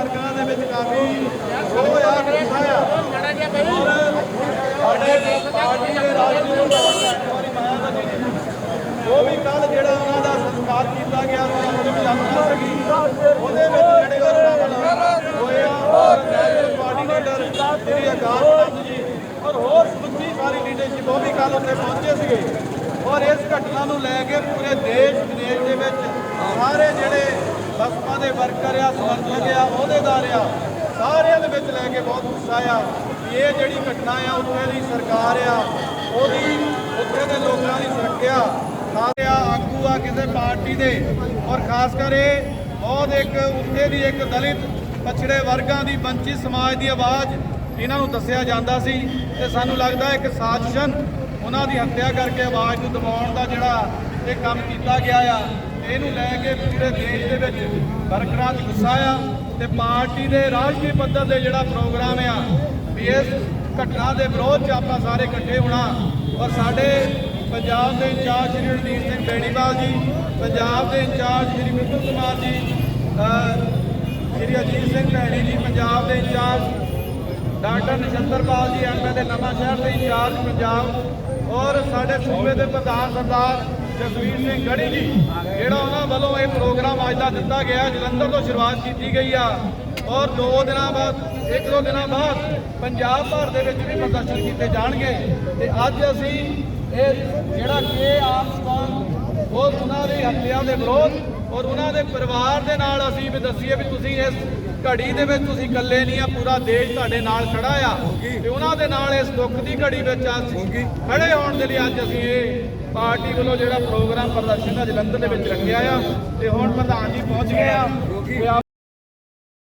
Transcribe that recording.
ਵਰਕਰਾਂ ਦੇ ਵਿੱਚ ਕਾਫੀ ਰੋਹ ਆ ਗੁੱਸਾ ਆ ਸਾਡੇ ਪਾਰਟੀ ਦੇ ਰਾਜਨੀਤਿਕ ਵਾਰੀ ਮਹਾਰਾਜ ਜੀ ਉਹ ਵੀ ਕੱਲ ਜਿਹੜਾ ਉਹਨਾਂ ਦਾ ਸੰਸਕਾਰ ਕੀਤਾ ਗਿਆ ਸੀ ਉਹਦੇ ਯਾਤਰਾ ਸੀਗੀ ਉਹਦੇ ਵਿੱਚ ਜਿਹੜੇ ਉਹਨਾਂ ਹੋਏ ਔਰ ਨੈਸ਼ਨਲ ਕੋਆਰਡੀਨੇਟਰ ਸ੍ਰੀ ਅਕਾਲ ਤਖਤ ਜੀ ਔਰ ਹੋਰ ਸਮੁੱਚੀ ਸਾਰੀ ਲੀਡਰਸ਼ਿਪ ਉਹ ਵੀ ਕੱਲ ਉੱਥੇ ਪਹੁੰਚੇ ਸੀਗੇ। ਔਰ ਇਸ ਘਟਨਾ ਨੂੰ ਲੈ ਕੇ ਪੂਰੇ ਦੇਸ਼ ਵਿਦੇਸ਼ ਦੇ ਵਿੱਚ ਬਸਪਾ ਦੇ ਵਰਕਰ ਆ, ਸਮਰਥਕ ਆ, ਅਹੁਦੇਦਾਰ ਆ, ਸਾਰਿਆਂ ਦੇ ਵਿੱਚ ਲੈ ਕੇ ਬਹੁਤ ਗੁੱਸਾ ਆ ਵੀ ਇਹ ਜਿਹੜੀ ਘਟਨਾ ਆ, ਉੱਥੇ ਦੀ ਸਰਕਾਰ ਆ, ਉਹਦੀ, ਉੱਥੇ ਦੇ ਲੋਕਾਂ ਦੀ ਸੁਰੱਖਿਆ, ਸਾਰੇ ਆ, ਆਗੂ ਆ ਕਿਸੇ ਪਾਰਟੀ ਦੇ ਔਰ ਖਾਸ ਕਰ ਇਹ ਬਹੁਤ ਇੱਕ ਉੱਥੇ ਦੀ ਇੱਕ ਦਲਿਤ ਪਛੜੇ ਵਰਗਾਂ ਦੀ ਵੰਚਿਤ ਸਮਾਜ ਦੀ ਆਵਾਜ਼ ਇਹਨਾਂ ਨੂੰ ਦੱਸਿਆ ਜਾਂਦਾ ਸੀ ਤੇ ਸਾਨੂੰ ਲੱਗਦਾ ਇੱਕ ਸਾਜ਼ਿਸ਼ਨ ਉਹਨਾਂ ਦੀ ਹੱਤਿਆ ਕਰਕੇ ਆਵਾਜ਼ ਨੂੰ ਦਬਾਉਣ ਦਾ ਜਿਹੜਾ ਇਹ ਕੰਮ ਕੀਤਾ ਗਿਆ ਆ। ਇਹਨੂੰ ਲੈ ਕੇ ਪੂਰੇ ਦੇਸ਼ ਦੇ ਵਿੱਚ ਵਰਕਰਾਂ 'ਚ ਗੁੱਸਾ ਆ ਤੇ ਪਾਰਟੀ ਦੇ ਰਾਸ਼ਟਰੀ ਪੱਧਰ ਤੇ ਜਿਹੜਾ ਪ੍ਰੋਗਰਾਮ ਆ, ਵੀ ਇਸ ਘਟਨਾ ਦੇ ਵਿਰੋਧ 'ਚ ਆਪਾਂ ਸਾਰੇ ਇਕੱਠੇ ਹੋਣਾ। ਔਰ ਸਾਡੇ ਪੰਜਾਬ ਦੇ ਇੰਚਾਰਜ ਸ਼੍ਰੀ ਰਣਜੀਤ ਸਿੰਘ ਬੇੜੀਵਾਲ ਜੀ, ਪੰਜਾਬ ਦੇ ਇੰਚਾਰਜ ਸ਼੍ਰੀ ਵਿਪੁਲ ਕੁਮਾਰ ਜੀ ਸ਼੍ਰੀ ਅਜੀਤ ਸਿੰਘ ਭੈਣੀ ਜੀ, ਪੰਜਾਬ ਦੇ ਇੰਚਾਰਜ ਡਾਕਟਰ ਨਛੱਤਰਪਾਲ ਜੀ ਐਮਐਲਏ ਨਵਾਂ ਸ਼ਹਿਰ ਦੇ ਇੰਚਾਰਜ ਪੰਜਾਬ, ਔਰ ਸਾਡੇ ਸੂਬੇ ਦੇ ਪ੍ਰਧਾਨ ਸਰਦਾਰ ਜਸਵੀਰ ਸਿੰਘ ਗੜੀ ਜੀ, ਜਿਹੜਾ ਉਹਨਾਂ ਵੱਲੋਂ ਇਹ ਪ੍ਰੋਗਰਾਮ ਅੱਜ ਦਾ ਦਿੱਤਾ ਗਿਆ, ਜਲੰਧਰ ਤੋਂ ਸ਼ੁਰੂਆਤ ਕੀਤੀ ਗਈ ਆ। ਔਰ ਦੋ ਦਿਨਾਂ ਬਾਅਦ, ਇੱਕ ਦੋ ਦਿਨਾਂ ਬਾਅਦ ਪੰਜਾਬ ਭਰ ਦੇ ਵਿੱਚ ਵੀ ਪ੍ਰਦਰਸ਼ਨ ਕੀਤੇ ਜਾਣਗੇ। ਤੇ ਅੱਜ ਅਸੀਂ ਇਹ ਜਿਹੜਾ ਕੇ ਆਮਸਟਰੋਂਗ ਉਹ ਉਹਨਾਂ ਦੀ ਹੱਤਿਆ ਦੇ ਵਿਰੋਧ ਔਰ ਉਹਨਾਂ ਦੇ ਪਰਿਵਾਰ ਦੇ ਨਾਲ ਅਸੀਂ ਵੀ ਦੱਸੀਏ ਵੀ ਤੁਸੀਂ ਇਸ ਘੜੀ ਦੇ ਵਿੱਚ ਤੁਸੀਂ ਇਕੱਲੇ ਨਹੀਂ ਆ ਪੂਰਾ ਦੇਸ਼ ਤੁਹਾਡੇ ਨਾਲ ਖੜਾ ਆ। ਤੇ ਉਹਨਾਂ ਦੇ ਨਾਲ ਇਸ ਦੁੱਖ ਦੀ ਘੜੀ ਵਿੱਚ ਅਸੀਂ ਖੜੇ ਹੋਣ ਦੇ ਲਈ ਅੱਜ ਅਸੀਂ ਇਹ ਪਾਰਟੀ ਵੱਲੋਂ ਜਿਹੜਾ ਪ੍ਰੋਗਰਾਮ ਪ੍ਰਦਰਸ਼ਨ ਦਾ ਜਲੰਧਰ ਦੇ ਵਿੱਚ ਰੱਖਿਆ ਆ। ਤੇ ਹੁਣ ਪ੍ਰਧਾਨ ਜੀ ਪਹੁੰਚ ਗਏ ਆ।